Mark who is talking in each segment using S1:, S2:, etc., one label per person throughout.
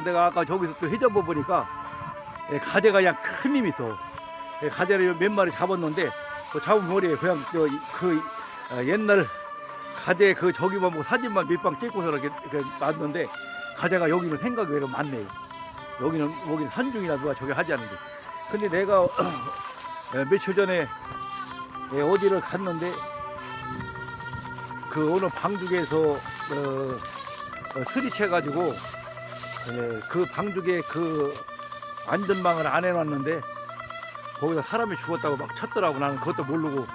S1: 내가 아까 저기서 또 회전보 보니까 예, 가재가 그냥 큰 힘이 있어. 예, 가재를 몇 마리 잡았는데 그 잡은 머리에 그냥 저그 옛날 가재 그 저기만 보고 사진만 몇 방 찍고서 이렇게, 이렇게 놨는데 가재가 여기는 생각이 외로 많네요. 여기는 여기는 산중이나 누가 저기 하지 않은데. 근데 내가 예, 며칠 전에 예, 어디를 갔는데 그 어느 방죽에서 어, 어, 스리채 가지고 예, 그 방죽에 그 안전망을 안 해놨는데 거기다 사람이 죽었다고 막 쳤더라고. 나는 그것도 모르고.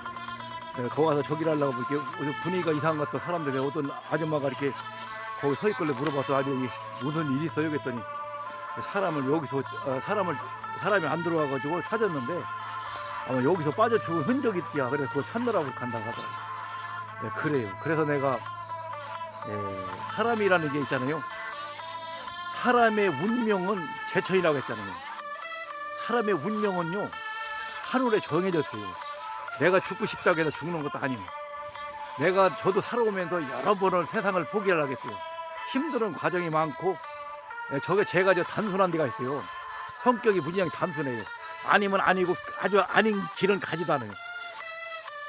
S1: 예, 거기 가서 저기를 하려고 이렇게 분위기가 이상한 것 같아 사람들이 어떤 아줌마가 이렇게 거기 서 있길래 물어봐서 아니 여기 무슨 일이 있어요? 그랬더니 사람을 여기서 어, 사람을 사람이 안 들어와 가지고 찾았는데 아마 여기서 빠져 죽은 흔적이 있대야. 그래서 그거 찾느라고 간다고 하더라고. 예, 그래요. 그래서 내가 예, 사람이라는 게 있잖아요 사람의 운명은 제천이라고 했잖아요. 사람의 운명은요, 하늘에 정해졌어요. 내가 죽고 싶다고 해서 죽는 것도 아니고, 내가 저도 살아오면서 여러 번을 세상을 포기를 하겠어요. 힘든 과정이 많고, 예, 저게 제가 저 단순한 데가 있어요. 성격이 무지하게 단순해요. 아니면 아니고 아주 아닌 길은 가지도 않아요.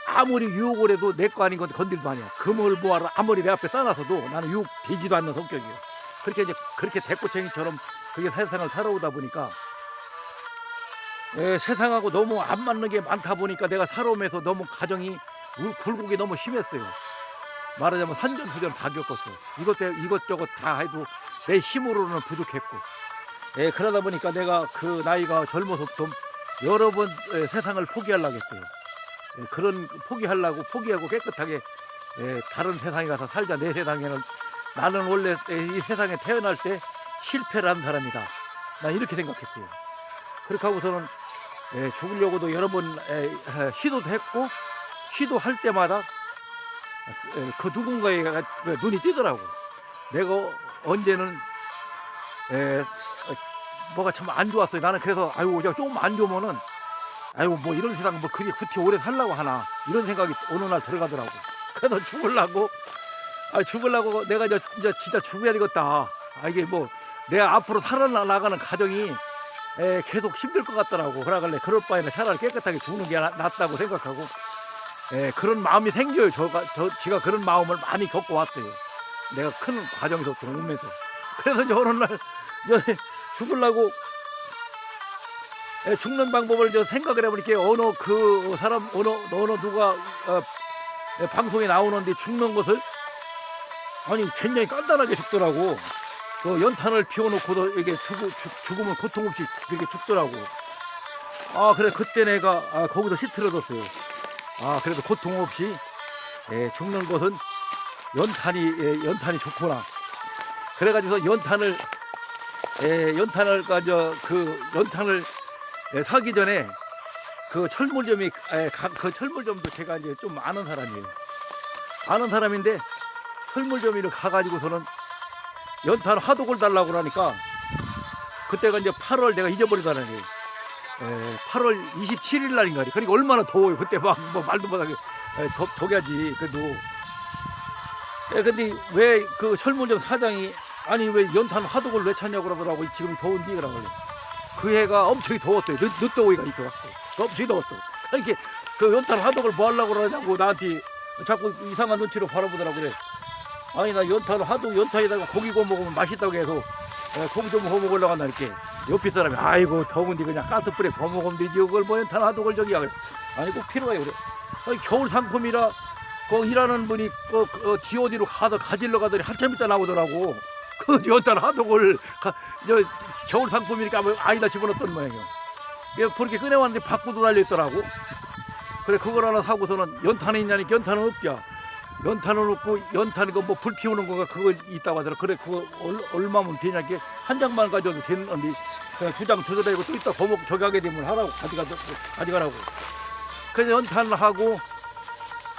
S1: 아무리 유혹을 해도 내 거 아닌 건 건들도 아니야. 금을 모아라 아무리 내 앞에 써놔서도 나는 유혹 되지도 않는 성격이에요. 그렇게 이제 그렇게 대꼬챙이처럼 그게 세상을 살아오다 보니까 예, 세상하고 너무 안 맞는 게 많다 보니까 내가 살아오면서 너무 가정이 울- 굴곡이 너무 심했어요. 말하자면 산전수전 다 겪었어. 이것 때 이것저것 다 해도 내 힘으로는 부족했고. 예, 그러다 보니까 내가 그 나이가 젊어서 좀 여러 번 예, 세상을 포기하려고 했어요. 예, 그런 포기하려고 포기하고 깨끗하게 예, 다른 세상에 가서 살자. 내 세상에는 나는 원래 이 세상에 태어날 때 실패를 한 사람이다. 난 이렇게 생각했어요. 그렇게 하고서는 예, 죽으려고도 여러 번 에, 에, 시도도 했고 시도할 때마다 에, 그 누군가의 그 눈이 띄더라고. 내가 언제는 뭐가 참 안 좋았어요. 나는 그래서 제가 조금 안 좋으면은 아유 뭐 이런 세상 뭐 그게 그렇게 오래 살라고 하나 이런 생각이 어느 날 들어가더라고. 그래서 죽으려고 아 죽으려고 내가 이제 진짜, 진짜 죽어야 되겠다. 아 이게 뭐 내가 앞으로 살아나가는 가정이 에, 계속 힘들 것 같더라고. 그러길래 그럴 바에는 차라리 깨끗하게 죽는 게 나- 낫다고 생각하고 에, 그런 마음이 생겨요. 저가 저 제가 그런 마음을 많이 겪고 왔어요. 내가 큰 과정에서부터 오면서 그래서 이제 어느 날 이제 죽으려고 에, 죽는 방법을 저 생각을 해보니까 어느 그 사람 어느 어느 누가 어, 에, 방송에 나오는데 죽는 것을 아니 굉장히 간단하게 죽더라고. 그 연탄을 피워놓고도 이게 죽, 죽, 죽으면 고통 없이 그렇게 죽더라고. 아 그래 그때 내가 아, 거기서 시트러졌어요. 아 그래도 고통 없이 예, 죽는 것은 연탄이 예, 연탄이 좋구나. 그래가지고 연탄을 예, 연탄을 가져 그 연탄을 예, 사기 전에 그 철물점이 예, 가- 그 철물점도 제가 이제 좀 아는 사람이에요. 아는 사람인데 철물점이를 가가지고서는 연탄 화독을 달라고 그러니까 그때가 이제 8월 내가 잊어버리다는 게 8월 27일 날인가 그러니까 얼마나 더워요. 그때 막 뭐 말도 못하게. 에, 더, 더겨지. 그래도. 에, 근데 왜 그 철물점 사장이 아니 왜 연탄 화독을 왜 찾냐고 그러더라고. 지금 더운데 그러고 그 해가 엄청 더웠어요. 늦, 늦더위가 있어갖고 엄청 더웠어 이렇게 그 연탄 화독을 뭐 하려고 그러냐고 나한테 자꾸 이상한 눈치로 바라보더라고 그래 아니 나 연탄 하도 연탄에다가 고기 구워 먹으면 맛있다고 해서 에, 고기 좀 구워 먹으려고 한다 이렇게 옆에 사람이 아이고 더운데 그냥 가스불에 구워 먹으면 되지. 그걸 뭐 연탄 하도걸 저기 하래 아니 꼭 필요가 그래. 아니, 겨울 상품이라 그 일하는 분이 그, 그 GOD로 가서 가질러 가더니 한참 있다 나오더라고. 그 연탄 하도걸 가, 저, 겨울 상품이니까 뭐 아니다 집어넣었던 모양이야 예, 그렇게 꺼내왔는데 밖으로 달려있더라고. 그래 그걸 하나 사고서는 연탄이 있냐니 연탄은 없냐 연탄을 놓고 연탄 이거 뭐 불 피우는 거가 그거 있다고 하더라. 그래 그거 얼, 얼마면 되냐 이게 한 장만 가져도 되는데 그냥 두장 들여다니고 또 이따 거목 저기 하게 되면 하라고 가져가 가져가라고. 그래서 연탄을 하고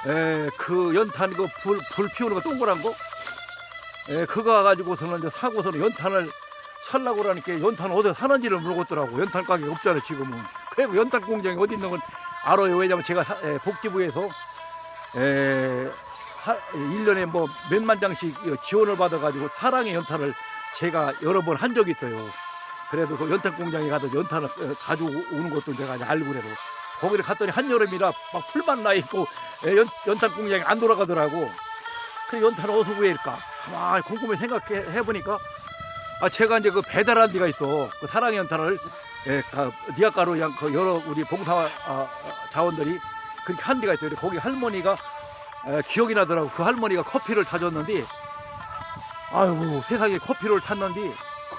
S1: 에 그 연탄 이거 불, 불 피우는 거 동그란 거. 에 그거 가지고서는 이제 사고서는 연탄을 살라고 그러니까 연탄 어디서 사는지를 물어보더라고. 연탄 가게 없잖아 지금은. 그리고 연탄 공장이 어디 있는 건 알아요. 왜냐면 제가 사- 에, 복지부에서 에, 하, 1년에 뭐 몇만 장씩 지원을 받아가지고 사랑의 연탄을 제가 여러 번 한 적이 있어요. 그래도 그 연탄 공장에 가서 연탄을 어, 가지고 오는 것도 이제 알고 그래도 거기를 갔더니 한여름이라 막 풀만 나 있고 예, 연, 연탄 공장이 안 돌아가더라고. 그 연탄을 어디서 구해일까? 가만히 곰곰이 생각해 해보니까 아 제가 이제 그 배달한 데가 있어. 그 사랑의 연탄을 예, 가, 니아가로 그 여러 우리 봉사 아, 아, 자원들이 그렇게 한 데가 있어요. 거기 할머니가 에, 기억이 나더라고. 그 할머니가 커피를 타줬는데, 아이고 세상에 커피를 탔는데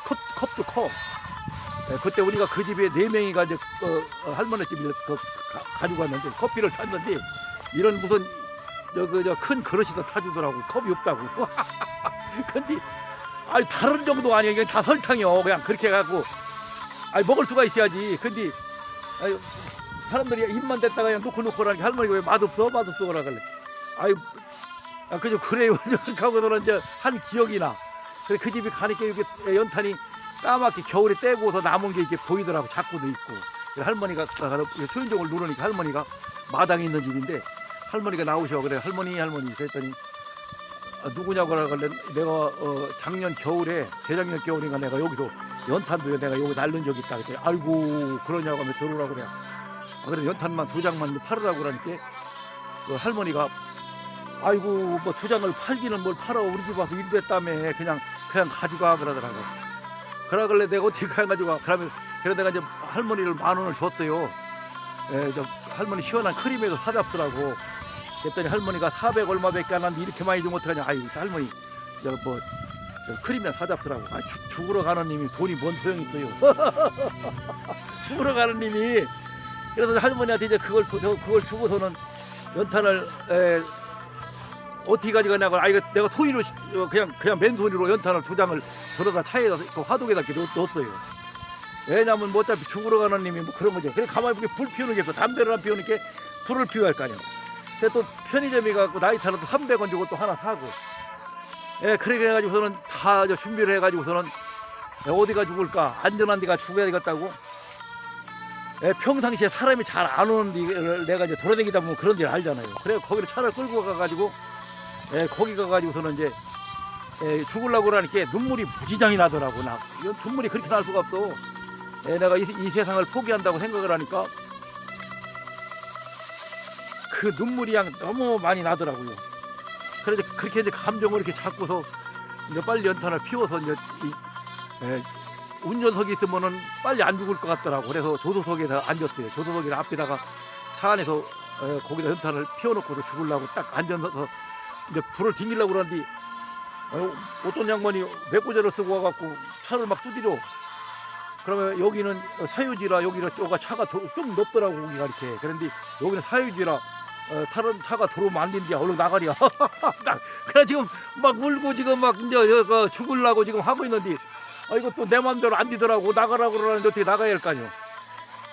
S1: 컵, 컵도 커. 에, 그때 우리가 그 집에 네 명이가 이제 그, 어, 할머니 집에 그, 가, 지고 갔는데 커피를 탔는데 이런 무슨 저 그 저 큰 그릇이다 타주더라고. 컵이 없다고. 근데 아니 다른 정도 아니야. 이게 다 설탕이요. 그냥 그렇게 해갖고 아니 먹을 수가 있어야지. 근데 아니, 사람들이 입만 댔다가 그냥 놓고 놓고 라니까 할머니가 왜 맛없어? 맛없어 그라 그래. 아유, 아, 그저 그래요. 하고서는 이제 한 기억이 나. 그래 그 집에 가니까 이렇게 연탄이 까맣게 겨울에 떼고서 남은 게 이렇게 보이더라고. 자꾸도 있고. 그래 할머니가 초인종을 누르니까 할머니가 마당에 있는 집인데 할머니가 나오셔. 그래 할머니 할머니 그랬더니 아, 누구냐고 그러길래 내가 어, 작년 겨울에 재작년 겨울인가 내가 여기서 연탄도 내가 여기 날른 적이 있다. 그랬더니 아이고 그러냐고 하면 들어오라고 그래. 아, 그래 연탄만 두 장만 팔으라고 그러니까 그 할머니가 아이고 뭐두 장을 팔기는 뭘 팔아. 우리 집 와서 일했다며 그냥 그냥 가져가 그러더라고. 그러길래 내가 어떻게 가가지고 가 그러면 그래 내가 이제 할머니를 만 원을 줬어요. 예, 저 할머니 시원한 크림에도 사잡더라고. 그랬더니 할머니가 400 얼마밖에 안 하는데 이렇게 많이 주면 어떡하냐. 아유 할머니 저뭐 저 크림에 사잡더라고. 아, 죽- 죽으러 가는 님이 돈이 뭔 소용이 있어요. 죽으러 가는 님이. 그래서 할머니한테 이제 그걸 그걸 주고서는 연탄을 에, 어떻게 가져가냐고 아 이거 내가 소위로 시- 어, 그냥 그냥 맨손으로 연탄을 두 장을 들어다 차에다 그 화독에다 이렇게 넣- 넣었어요. 왜냐면 뭐 어차피 죽으러 가는 님이 뭐 그런 거죠. 그래 가만히 보게 불 피우는 게 있어. 담배를 안 피우는 게 불을 피워야 할 거 아니야. 그래서 또 편의점에 가고 나이타는 또 300원 주고 또 하나 사고. 예, 그렇게 해가지고서는 다 준비를 해가지고서는 예, 어디가 죽을까 안전한 데가 죽어야 되겠다고 예, 평상시에 사람이 잘 안 오는 데를 내가 이제 돌아다니다 보면 그런 데를 알잖아요. 그래 거기를 차를 끌고 가가지고 예, 거기 가가지고서는 이제 예, 죽으려고 그러니까 눈물이 무지장이 나더라고 나. 눈물이 그렇게 날 수가 없어. 예, 내가 이, 이 세상을 포기한다고 생각을 하니까 그 눈물이 양 너무 많이 나더라고요. 그래서 그렇게 이제 감정을 이렇게 잡고서 이제 빨리 연탄을 피워서 이제 이, 예, 운전석에 있으면은 빨리 안 죽을 것 같더라고. 그래서 조수석에서 앉았어요. 조수석 앞에다가 차 안에서 어, 거기다 연탄을 피워놓고서 죽으려고 딱 앉아서 이제 불을 튕기려고 그러는데 어, 어떤 양반이 맥고제를 쓰고 와갖고 차를 막 두드려. 그러면 여기는 사유지라 여기는 쪼가 차가 도- 좀 높더라고 거기가 이렇게. 그런데 여기는 사유지라 어, 다른 차가 들어오면 안 된디야. 얼른 나가랴. 그래 지금 막 울고 지금 막 이제 그 죽으려고 지금 하고 있는데 아또내 마음대로 안 되더라고 나가라고 그러는데 어떻게 나가야 할 거 아니오.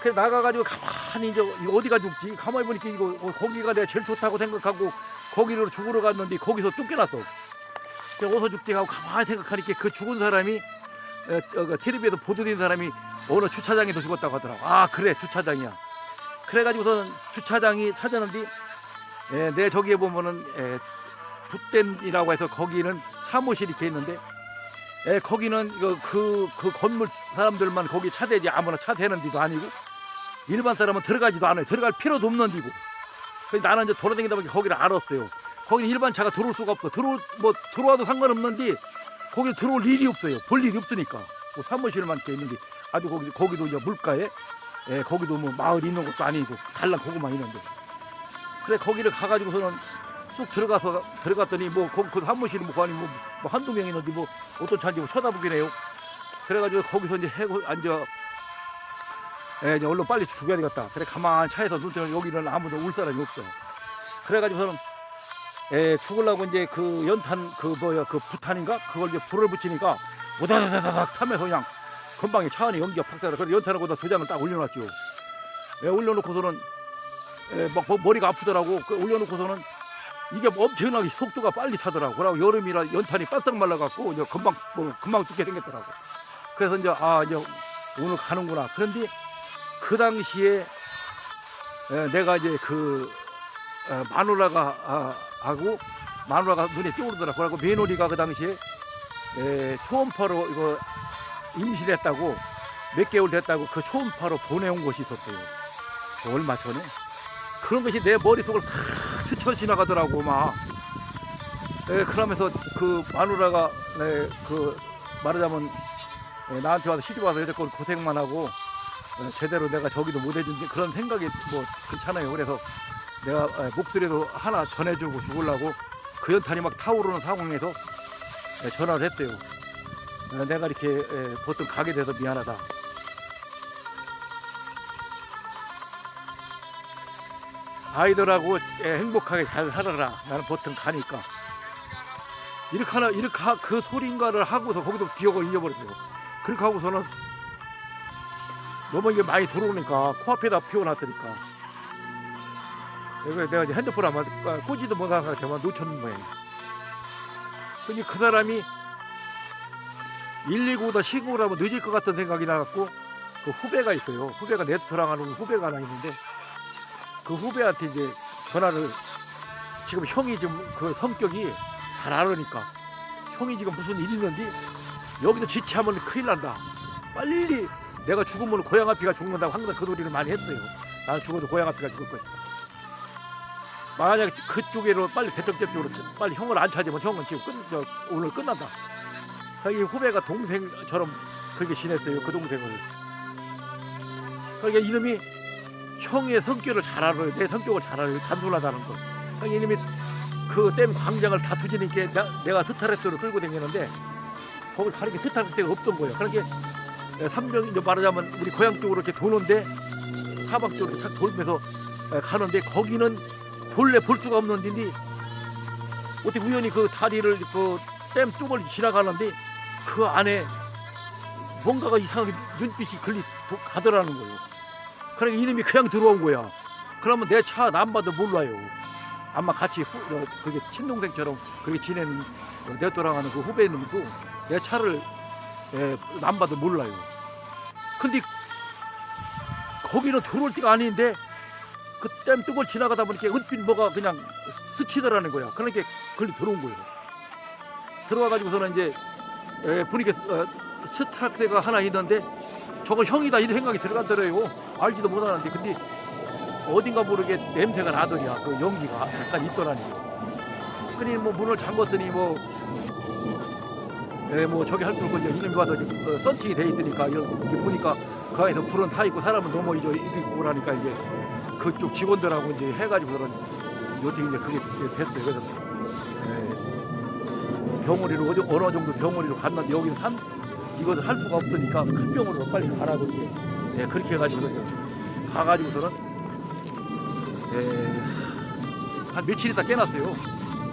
S1: 그래 나가가지고 가만히 이제 어디가 죽지? 가만히 보니까 이거 어, 거기가 내가 제일 좋다고 생각하고 거기로 죽으러 갔는데 거기서 쫓겨났어. 어서 죽지 하고 가만히 생각하니까 그 죽은 사람이 에, 어, 그 텔레비에서 보도된 사람이 어느 주차장에서 죽었다고 하더라고. 아 그래 주차장이야. 그래가지고서는 주차장이 찾았는데 에, 내 저기에 보면은 에, 붓댐이라고 해서 거기는 사무실이 이렇게 있는데 에, 거기는 그, 그, 그 건물 사람들만 거기 차대지 아무나 차대는 데도 아니고 일반 사람은 들어가지도 않아요. 들어갈 필요도 없는 데고. 나는 이제 돌아다니다 보니까 거기를 알았어요. 거기는 일반 차가 들어올 수가 없어. 들어올, 뭐, 들어와도 상관없는데 거기 들어올 일이 없어요. 볼 일이 없으니까. 뭐 사무실만 이렇게 있는데 아주 거기, 거기도 이제 물가에 예, 거기도 뭐 마을 있는 것도 아니고 달랑 거기만 있는데. 그래, 거기를 가가지고서는 쑥 들어가서 들어갔더니 뭐 그, 그 사무실이 뭐 뭐, 뭐 한두 명 있는데 뭐 어떤 차인지 뭐 쳐다보긴 해요. 그래가지고 거기서 이제 해고 앉아. 예, 이제 얼른 빨리 죽여야 되겠다. 그래 가만 차에서 눈 뜨면 여기는 아무도 울 사람이 없어. 그래가지고서는 예, 죽으려고 이제 그 연탄 그 뭐야 그 부탄인가 그걸 이제 불을 붙이니까 오다다다닥 타면서 그냥 금방에 차 안에 연기가 팍 살아. 그래서 연탄을 거기다 두 장을 딱 올려놨죠. 예, 올려놓고서는 예, 막 머- 머리가 아프더라고. 그 올려놓고서는 이게 뭐 엄청나게 속도가 빨리 타더라고. 그러고 여름이라 연탄이 바싹 말라갖고 이제 금방 뭐 금방 죽게 생겼더라고. 그래서 이제 아 이제 오늘 가는구나. 그런데 그 당시에 에, 내가 이제 그 어, 마누라가 아, 하고 마누라가 눈에 띄오르더라고. 그래고 며느리가 그 당시에 에, 초음파로 이거 임신했다고 몇 개월 됐다고 그 초음파로 보내온 곳이 있었어요. 그 얼마 전에 그런 것이 내 머릿속을 다 스쳐 지나가더라고 막. 에, 그러면서 그 마누라가 에, 그 말하자면 에, 나한테 와서 시집 와서 이렇게 고생만 하고 어, 제대로 내가 저기도 못 해준 그런 생각이 뭐 그렇잖아요. 그래서 내가 에, 목소리도 하나 전해주고 죽으려고 그 연탄이 막 타오르는 상황에서 에, 전화를 했대요. 에, 내가 이렇게 에, 보통 가게 돼서 미안하다. 아이들하고 에, 행복하게 잘 살아라. 나는 보통 가니까. 이렇게 하나, 이렇게 하- 그 소린가를 하고서 거기도 기억을 잊어버렸어요. 그렇게 하고서는 너무 이게 많이 들어오니까 코앞에다 피워놨으니까. 그래서 내가 이제 핸드폰 아마 꽂지도 못한 상태만 놓쳤는 모양이야. 근데 그 사람이 119보다 신고를 하면 늦을 것 같은 생각이 나갖고 그 후배가 있어요. 후배가 레스토랑 하는 후배가 하나 있는데 그 후배한테 이제 전화를 지금 형이 좀그 성격이 잘 알으니까 형이 지금 무슨 일이 있는데 여기도 지체하면 큰일 난다. 빨리 내가 죽으면 고양 앞이가 죽는다고 항상 그 소리를 많이 했어요. 나는 죽어도 고양 앞이가 죽을 거야. 만약 그쪽으로 빨리 대통령 쪽으로 빨리 형을 안 찾으면 형은 지금 끝, 저, 오늘 끝난다. 자기 후배가 동생처럼 그렇게 지냈어요. 그 동생을. 그러니까 이놈이 형의 성격을 잘 알아요. 내 성격을 잘 알아요. 단순하다는 거. 그러니까 이놈이 그댐 광장을 다 투지니까 나- 내가 스타렉스를 끌고 다니는데 거길 가는 게 스타렉스가 없던 거예요. 그러니까 삼병 이제 말하자면 우리 고향 쪽으로 이렇게 도는데 사방 쪽으로 싹 돌면서 에, 가는데 거기는 본래 볼 수가 없는 데인데 어떻게 우연히 그 다리를 그댐 뚝을 지나가는데 그 안에 뭔가가 이상하게 눈빛이 도- 가더라는 거예요. 그러니까 이놈이 그냥 들어온 거야. 그러면 내차 남봐도 몰라요. 아마 같이 후, 어, 그게 친동생처럼 그렇게 지내는 어, 내 돌아가는 그 후배님도 내 차를 예, 남봐도 몰라요. 근데 거기는 들어올 때가 아닌데 그 댐 뚝을 지나가다 보니까 은빛 뭐가 그냥 스치더라는 거야. 그러니까 걸리 들어온 거예요. 들어와가지고서는 이제 에, 보니까 어, 스타크가 하나 있는데 저거 형이다 이런 생각이 들어간더래요. 알지도 못하는데 근데 어딘가 모르게 냄새가 나더냐 그 연기가 약간 있더라니. 그니 뭐 문을 잠궜더니 뭐, 에, 뭐 저기 할 수 없고 이제 이놈이 와서 지금 어, 썬팅이 돼 있으니까 이렇게 보니까 그 안에서 불은 타 있고 사람은 넘어 있어 있고 그러니까 이제 그쪽 직원들하고 이제 해가지고는 어떻게 이제 그게 됐어요. 그래서 에, 병원으로 어디 어느 정도 병원으로 갔는데 여기는 산 이것을 할 수가 없으니까 큰 병원으로 빨리 가라고 이제 예, 그렇게 해가지고 가가지고서는 예, 한 며칠 있다 깨났어요.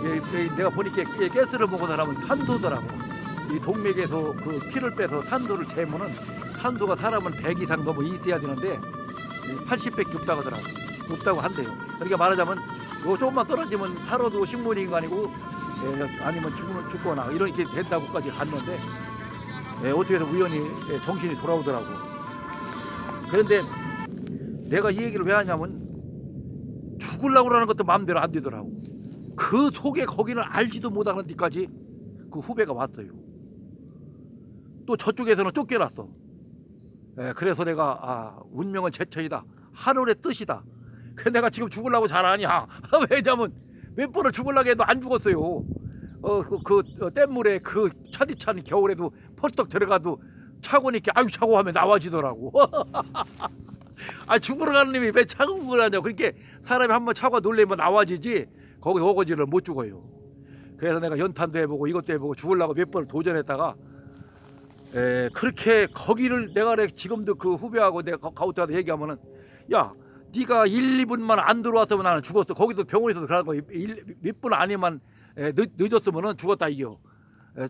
S1: 예, 예, 내가 보니까 이 가스를 먹은 사람은 산소더라고. 이 동맥에서 그 피를 빼서 산소를 재면은 산소가 사람은 100 이상 넘어 있어야 되는데 80밖에 없다고 하더라고. 없다고 한대요. 그러니까 말하자면 요 조금만 떨어지면 살아도 식물인간이고 예, 아니면 죽, 죽거나 이렇게 된다고까지 갔는데 예, 어떻게 해서 우연히 예, 정신이 돌아오더라고. 그런데 내가 이 얘기를 왜 하냐면 죽으려고 그러는 것도 마음대로 안 되더라고. 그 속에 거기는 알지도 못하는 데까지 그 후배가 왔어요. 또 저쪽에서는 쫓겨났어. 예, 그래서 내가 아, 운명은 제천이다. 하늘의 뜻이다. 그 내가 지금 죽으려고 잘하냐? 왜냐면 몇 번을 죽으려고 해도 안 죽었어요. 어, 그, 그 어, 뗏물에 그 차디찬 겨울에도 펄떡 들어가도 차고니까 아유 차고 하면 나와지더라고. 아 죽으러 가는 놈이 왜 차고 하냐고. 그렇게 사람이 한번 차고 놀래면 나와지지 거기 오거지를 못 죽어요. 그래서 내가 연탄도 해보고 이것도 해보고 죽으려고 몇 번을 도전했다가 에, 그렇게 거기를 내가 그래 지금도 그 후배하고 내가 가- 가우트하다 얘기하면은 야 네가 1, 2분만 안 들어왔으면 나는 죽었어. 거기도 병원에서 그러는 거몇분 안에만 에, 늦, 늦었으면은 죽었다 이겨. 에,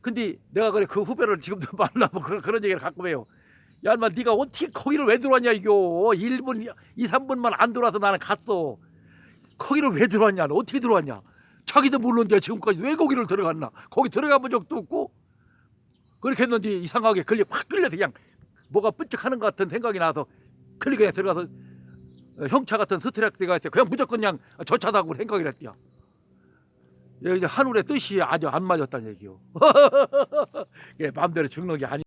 S1: 근데 내가 그래 그 후배를 지금도 만나면 그런, 그런 얘기를 갖고 해요. 야, 인마 네가 어떻게 거기를 왜 들어왔냐 이거. 1분, 2, 3분만 안 들어와서 나는 갔어. 거기를 왜 들어왔냐? 너 어떻게 들어왔냐? 자기도 모르는데 지금까지 왜 거기를 들어갔나? 거기 들어가 본 적도 없고 그렇게 했는데 이상하게 걸려 확 끌려서 그냥 뭐가 삐쩍하는 것 같은 생각이 나서 그냥 들어가서 어, 형차 같은 스트레스가 있어 그냥 무조건 그냥 저 차다고 생각이 났대요. 여기 이제 하늘의 뜻이 아주 안 맞았다는 얘기요. 이게 마음대로 죽는 게 아니.